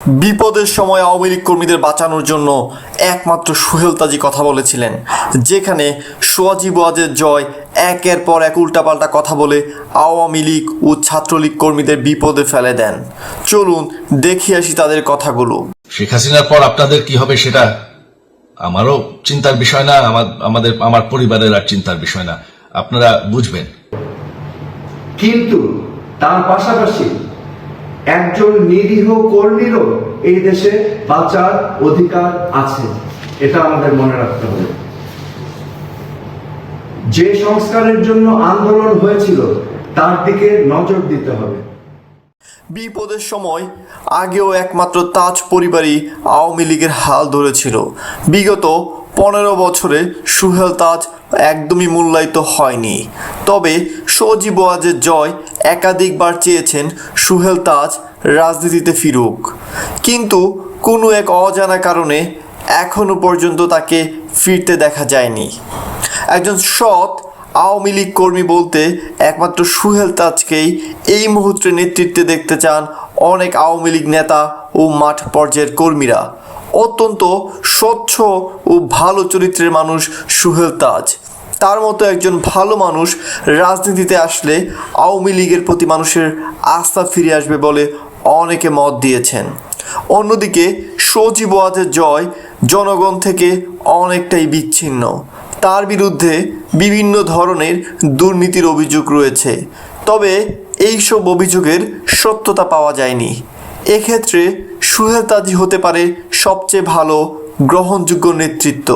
বিপদের সময় আওয়ামী লীগ কর্মীদের বাঁচানোর জন্য একমাত্র সুহেল তাজি কথা বলেছিলেন যেখানে সোয়াজি ওয়াজের জয় একের পর এক উল্টাপাল্টা কথা বলে আওয়ামী লীগ ও ছাত্রলীগ কর্মীদের বিপদে ফেলে দেন। চলুন দেখি আসি তাদের কথাগুলো। শেখ হাসিনার পর আপনাদের কি হবে সেটা আমারও চিন্তার বিষয় না আমার আমাদের আমার পরিবারের আর চিন্তার বিষয় না। আপনারা বুঝবেন। কিন্তু তার পাশাপাশি একজন নিরীহ কর্মীরও এই দেশে বাঁচার অধিকার আছে। এটা আমাদের মনে রাখতে হবে। যে সংস্কারের জন্য আন্দোলন হয়েছিল, তার দিকে নজর দিতে হবে। বিপদের সময় আগেও একমাত্র তাজ পরিবারই আওয়ামী লীগের হাল ধরেছিল। বিগত পনেরো বছরে সুহেল তাজ একদমই মূল্যায়িত হয়নি। তবে সজীব ওয়াজের জয় একাধিকবার চেয়েছেন সুহেল তাজ রাজনীতিতে ফিরুক। কিন্তু কোনো এক অজানা কারণে এখনও পর্যন্ত তাকে ফিরতে দেখা যায়নি। একজন সৎ আওয়ামী লীগ কর্মী বলতে একমাত্র সুহেল তাজকেই এই মুহূর্তে নেতৃত্বে দেখতে চান অনেক আওয়ামী লীগ নেতা ও মাঠ পর্যায়ের কর্মীরা। অত্যন্ত স্বচ্ছ ও ভালো চরিত্রের মানুষ সুহেল তাজ। তার মতো একজন ভালো মানুষ রাজনীতিতে আসলে আওয়ামী লীগের প্রতি মানুষের আস্থা ফিরে আসবে বলে অনেকে মত দিয়েছেন। অন্যদিকে সজীব ওয়াজের জয় জনগণ থেকে অনেকটাই বিচ্ছিন্ন। তার বিরুদ্ধে বিভিন্ন ধরনের দুর্নীতির অভিযোগ রয়েছে। তবে এইসব অভিযোগের সত্যতা পাওয়া যায়নি। এক্ষেত্রে সুহেল তাজি হতে পারে সবচেয়ে ভালো গ্রহণযোগ্য নেতৃত্ব।